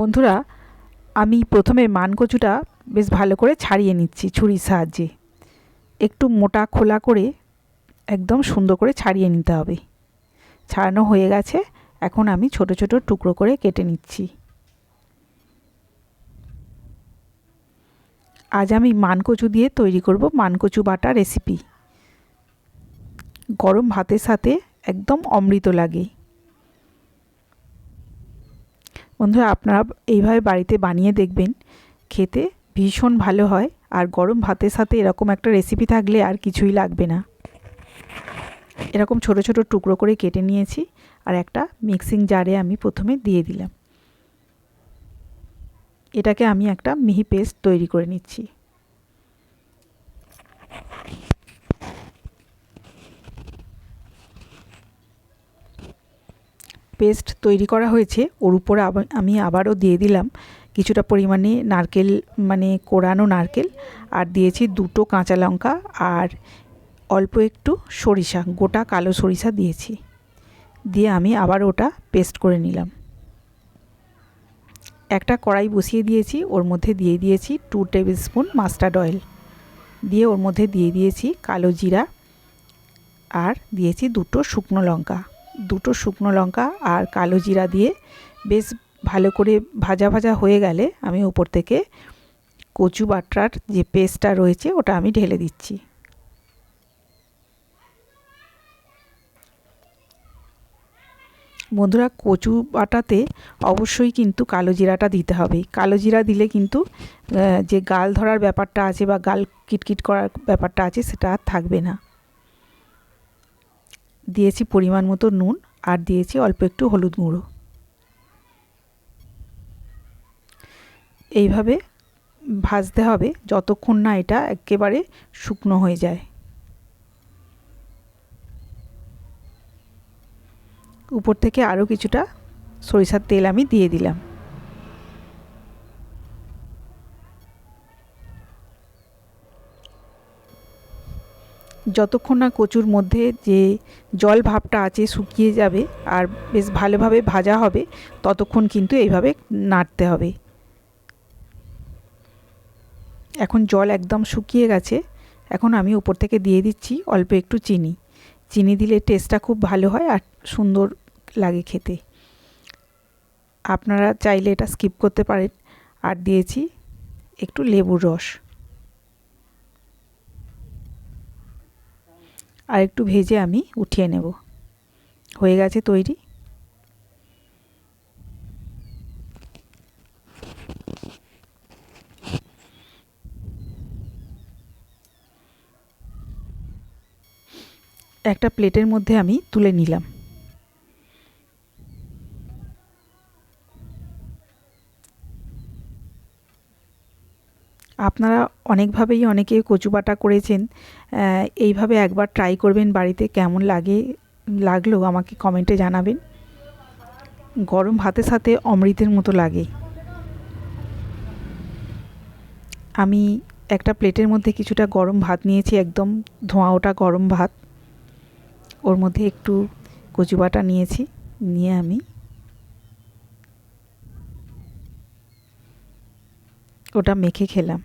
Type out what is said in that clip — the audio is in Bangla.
বন্ধুরা, আমি প্রথমে মানকচুটা বেশ ভালো করে ছাড়িয়ে নিচ্ছি ছুরির সাহায্যে। একটু মোটা খোলা করে একদম সুন্দর করে ছাড়িয়ে নিতে হবে। ছাড়ানো হয়ে গেছে, এখন আমি ছোট ছোট টুকরো করে কেটে নিচ্ছি। আজ আমি মানকচু দিয়ে তৈরি করব মানকচু বাটা রেসিপি গরম ভাতের সাথে একদম অমৃত লাগে। বন্ধুরা, আপনারা এইভাবে বাড়িতে বানিয়ে দেখবেন, খেতে ভীষণ ভালো হয় আর গরম ভাতের সাথে এরকম একটা রেসিপি থাকলে আর কিছুই লাগবে না। এরকম ছোট ছোট টুকরো করে কেটে নিয়েছি আর একটা মিক্সিং জারে আমি প্রথমে দিয়ে দিলাম। এটাকে আমি একটা মিহি পেস্ট তৈরি করে নিচ্ছি। পেস্ট তৈরি করা হয়েছে, ওর উপরে আমি আবারও দিয়ে দিলাম কিছুটা পরিমাণে নারকেল মানে কোরানো নারকেল, আর দিয়েছি দুটো কাঁচা লঙ্কা আর অল্প একটু সরিষা, গোটা কালো সরিষা দিয়েছি। দিয়ে আমি আবার ওটা পেস্ট করে নিলাম। একটা কড়াই বসিয়ে দিয়েছি, ওর মধ্যে দিয়ে দিয়েছি two tablespoon mustard oil দিয়ে ওর মধ্যে দিয়ে দিয়েছি কালো জিরা আর দিয়েছি দুটো শুকনো লঙ্কা। দুটো শুকনো লঙ্কা আর কালো জিরা দিয়ে বেশ ভালো করে ভাজা ভাজা হয়ে গেলে আমি উপর থেকে কচু বাটার যে পেস্টটা রয়েছে ওটা আমি ঢেলে দিচ্ছি। বন্ধুরা, কচু বাটাতে অবশ্যই কিন্তু কালো জিরাটা দিতে হবে। কালো জিরা দিলে কিন্তু যে গাল ধরার ব্যাপারটা আছে বা গাল কিটকিট করার ব্যাপারটা আছে, সেটা আর থাকবে না। দিয়েছি পরিমাণ মতো নুন আর দিয়েছি অল্প একটু হলুদ গুঁড়ো। এইভাবে ভাজতে হবে যতক্ষণ না এটা একেবারে শুকনো হয়ে যায়। উপর থেকে আরও কিছুটা সরিষার তেল আমি দিয়ে দিলাম। যতক্ষণ না কচুর মধ্যে যে জল ভাবটা আছে শুকিয়ে যাবে আর বেশ ভালোভাবে ভাজা হবে, ততক্ষণ কিন্তু এইভাবে নাড়তে হবে। এখন জল একদম শুকিয়ে গেছে, এখন আমি উপর থেকে দিয়ে দিচ্ছি অল্প একটু চিনি। চিনি দিলে টেস্টটা খুব ভালো হয় আর সুন্দর লাগে খেতে। আপনারা চাইলে এটা স্কিপ করতে পারেন। আর দিয়েছি একটু লেবুর রস। আর একটু ভেজে আমি উঠিয়ে নেব। হয়ে গেছে তৈরি। একটা প্লেটের মধ্যে আমি তুলে নিলাম। আপনারা অনেকভাবেই অনেকে কচু বাটা করেছেন এইভাবে একবার ট্রাই করবেন বাড়িতে, কেমন লাগে, লাগল আমাকে কমেন্টে জানাবেন। গরম ভাতের সাথে অমৃতের মতো লাগে। আমি একটা প্লেটের মধ্যে কিছুটা গরম ভাত নিয়েছি, একদম ধোঁয়া ওটা গরম ভাত। ওর মধ্যে একটু কচু বাটা নিয়েছি, নিয়ে আমি ওটা মেখে খেলাম।